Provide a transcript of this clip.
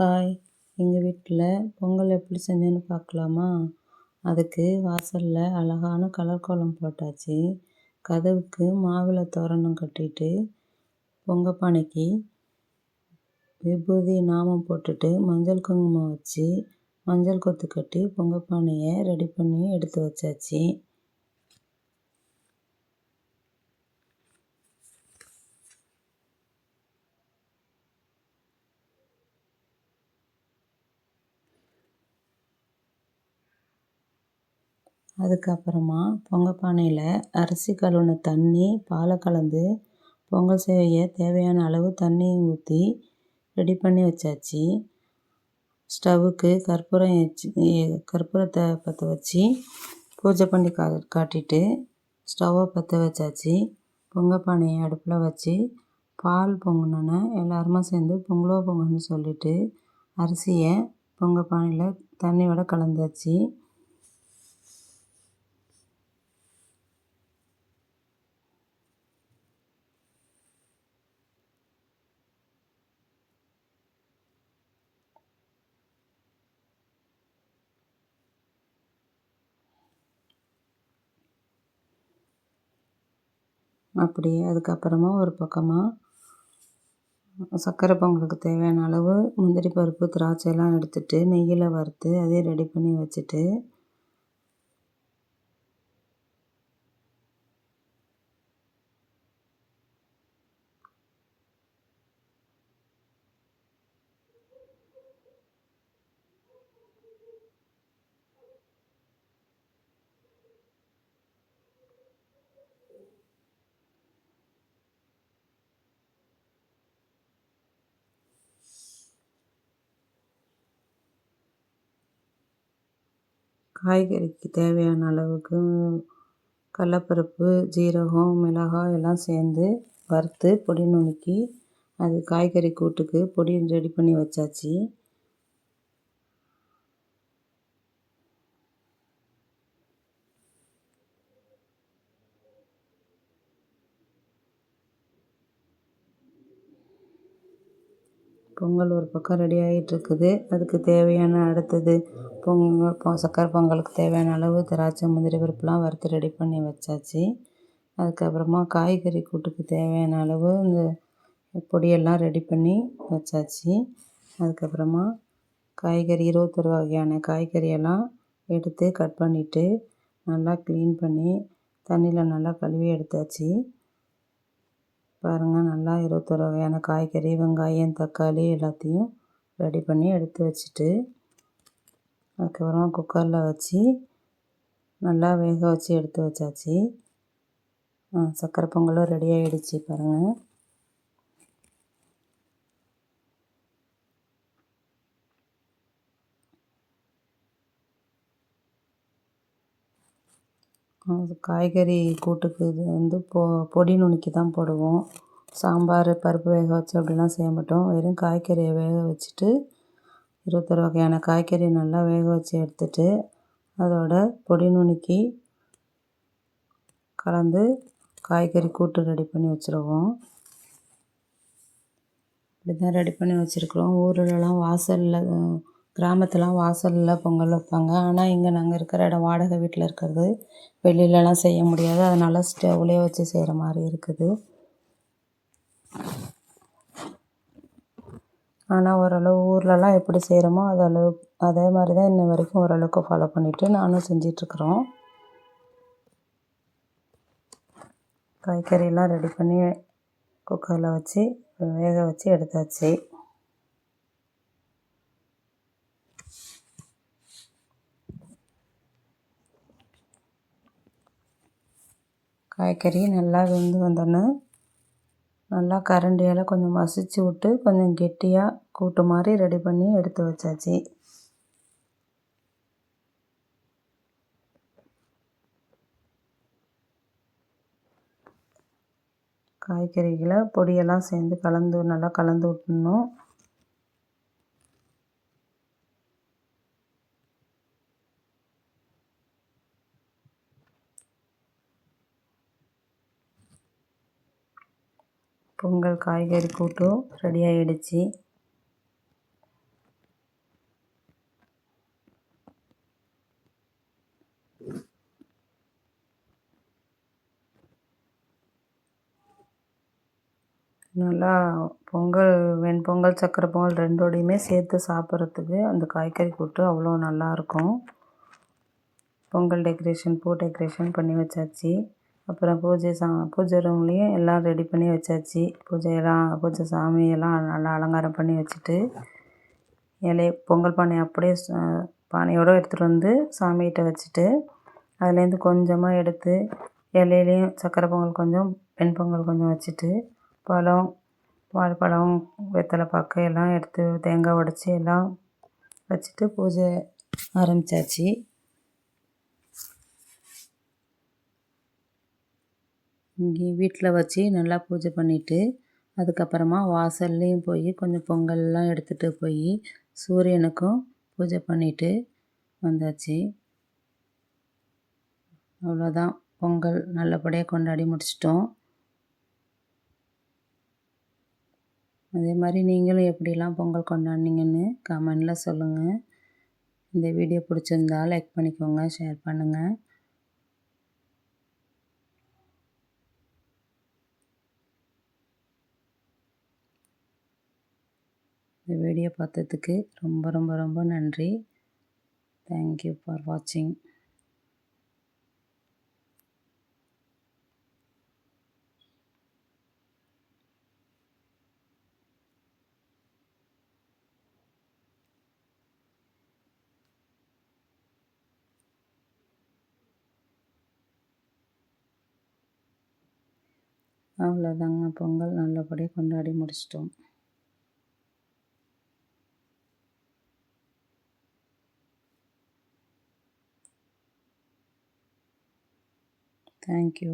Hi. எங்கள் வீட்டில் பொங்கல் எப்படி செஞ்சேன்னு பார்க்கலாமா அதுக்கு வாசலில் அழகான கலர் கோலம் போட்டாச்சு. கதவுக்கு மாவிளை தோரணம் கட்டிட்டு பொங்கல் பானைக்கு விபூதி நாமம் போட்டுட்டு மஞ்சள் குங்குமம் வச்சு மஞ்சள் கொத்து கட்டி பொங்கல் பானையை ரெடி பண்ணி எடுத்து வச்சாச்சு. அதுக்கப்புறமா பொங்கல் பானையில் அரிசி கழுவுன தண்ணி பாலை கலந்து பொங்கல் செய்ய தேவையான அளவு தண்ணியை ஊற்றி ரெடி பண்ணி வச்சாச்சு. ஸ்டவ்வுக்கு கற்பூரம் வச்சு கற்பூரத்தை பற்ற வச்சு பூஜை பண்ணி கா காட்டிட்டு ஸ்டவ்வை பற்ற வச்சாச்சு. பொங்கல் பானையை அடுப்பில் வச்சு பால் பொங்கினோன்னே எல்லாருமா சேர்ந்து பொங்கலோ பொங்கல்னு சொல்லிவிட்டு அரிசியை பொங்கல் பானையில் தண்ணியோட கலந்தாச்சு. அப்படியே அதுக்கப்புறமா ஒரு பக்கமாக சர்க்கரை பொங்கலுக்கு தேவையான அளவு முந்திரி பருப்பு திராட்சையெல்லாம் எடுத்துகிட்டு நெய்யில் வறுத்து அதையும் ரெடி பண்ணி வச்சுட்டு காய்கறிக்கு தேவையான அளவுக்கு கடலப்பருப்பு ஜீரகம் மிளகாய் எல்லாம் சேர்ந்து வறுத்து பொடி நுணுக்கி அது காய்கறி கூட்டுக்கு பொடி ரெடி பண்ணி வச்சாச்சு. பொங்கல் ஒரு பக்கம் ரெடி ஆகிட்டுருக்குது அதுக்கு தேவையான அடுத்தது பொங்கல் சக்கரை பொங்கலுக்கு தேவையான அளவு திராட்சை முந்திரி பருப்புலாம் வறுத்து ரெடி பண்ணி வச்சாச்சு. அதுக்கப்புறமா காய்கறி கூட்டுக்கு தேவையான அளவு இந்த பொடியெல்லாம் ரெடி பண்ணி வச்சாச்சு. அதுக்கப்புறமா காய்கறி இருபத்தொரு வகையான காய்கறியெல்லாம் எடுத்து கட் பண்ணிவிட்டு நல்லா க்ளீன் பண்ணி தண்ணியில் நல்லா கழுவி எடுத்தாச்சு. பாருங்கள் நல்லா இருபத்தொரு வகையான காய்கறி வெங்காயம் தக்காளி எல்லாத்தையும் ரெடி பண்ணி எடுத்து வச்சுட்டு அதுக்கப்புறமா குக்கரில் வச்சு நல்லா வேக வச்சு எடுத்து வச்சாச்சு. சக்கரை பொங்கலும் ரெடி ஆகிடுச்சி பாருங்கள் காய்கறி கூட்டுக்கு இது வந்து பொ பொடி நுணுக்கி தான் போடுவோம். சாம்பார் பருப்பு வேக வச்சு அப்படிலாம் செய்ய மாட்டோம். வெறும் காய்கறியை வேக வச்சுட்டு இருபத்தொரு வகையான காய்கறி நல்லா வேக வச்சு எடுத்துட்டு அதோட பொடி நுணுக்கி கலந்து காய்கறி கூட்டு ரெடி பண்ணி வச்சுருவோம். இப்படி தான் ரெடி பண்ணி வச்சுருக்குறோம். ஊருலலாம் வாசலில் கிராமத்துலாம் வாசலில் பொங்கல் வைப்பாங்க. ஆனால் இங்கே நாங்கள் இருக்கிற இடம் வாடகை வீட்டில் இருக்கிறது. வெளியிலலாம் செய்ய முடியாது. அதனால் ஸ்டவ்லேயே வச்சு செய்கிற மாதிரி இருக்குது. ஆனால் ஓரளவு ஊர்லலாம் எப்படி செய்கிறோமோ அது அளவு அதே மாதிரி தான் இன்ன வரைக்கும் ஓரளவுக்கு ஃபாலோ பண்ணிவிட்டு நானும் செஞ்சிட்ருக்குறோம். காய்கறியெல்லாம் ரெடி பண்ணி குக்கரில் வச்சு வேக வச்சு எடுத்தாச்சு. காய்கறி நல்லா வெந்து வந்தோடனே நல்லா கரண்டியால் கொஞ்சம் மசிச்சு விட்டு கொஞ்சம் கெட்டியாக கூட்டு மாதிரி ரெடி பண்ணி எடுத்து வச்சாச்சு. காய்கறிகளை பொடியெல்லாம் சேர்ந்து கலந்து நல்லா கலந்து விட்டுணும் பொங்கல் காய்கறி கூட்டும் ரெடி ஆகிடுச்சி நல்லா பொங்கல் வெண்பொங்கல் சக்கரை பொங்கல் ரெண்டோடையுமே சேர்த்து சாப்பிட்றதுக்கு அந்த காய்கறி கூட்டு அவ்வளோ நல்லாயிருக்கும் பொங்கல் டெக்கரேஷன் பூ டெக்கரேஷன் பண்ணி வச்சாச்சு. அப்புறம் பூஜை சா பூஜை ரூம்லேயும் எல்லாம் ரெடி பண்ணி வச்சாச்சு. பூஜையெல்லாம் பூஜை சாமியெல்லாம் நல்லா அலங்காரம் பண்ணி வச்சுட்டு இலைய பொங்கல் பானையை அப்படியே பானையோடு எடுத்துகிட்டு வந்து சாமிகிட்ட வச்சுட்டு அதுலேருந்து கொஞ்சமாக எடுத்து இலையிலையும் சக்கரை பொங்கல் கொஞ்சம் வெண்பொங்கல் கொஞ்சம் வச்சுட்டு பழம் வாழைப்பழம் வெத்தலை பாக்கு எல்லாம் எடுத்து தேங்காய் உடச்சி எல்லாம் வச்சுட்டு பூஜை ஆரம்பித்தாச்சு இங்கே வீட்டில் வச்சு நல்லா பூஜை பண்ணிவிட்டு அதுக்கப்புறமா வாசல்லையும் போய் கொஞ்சம் பொங்கல்லாம் எடுத்துகிட்டு போய் சூரியனுக்கும் பூஜை பண்ணிவிட்டு வந்தாச்சு. அவ்வளோதான். பொங்கல் நல்லபடியாக கொண்டாடி முடிச்சிட்டோம். அதே மாதிரி நீங்களும் எப்படிலாம் பொங்கல் கொண்டாடினீங்கன்னு கமெண்டில் சொல்லுங்கள் இந்த வீடியோ பிடிச்சிருந்தா லைக் பண்ணிக்கோங்க ஷேர் பண்ணுங்கள் இந்த வீடியோ பார்த்ததுக்கு ரொம்ப ரொம்ப ரொம்ப நன்றி. தேங்க்யூ ஃபார் வாட்சிங் அவ்வளோதாங்க பொங்கல் நல்லபடியாக கொண்டாடி முடிச்சிட்டோம். தேங்க்யூ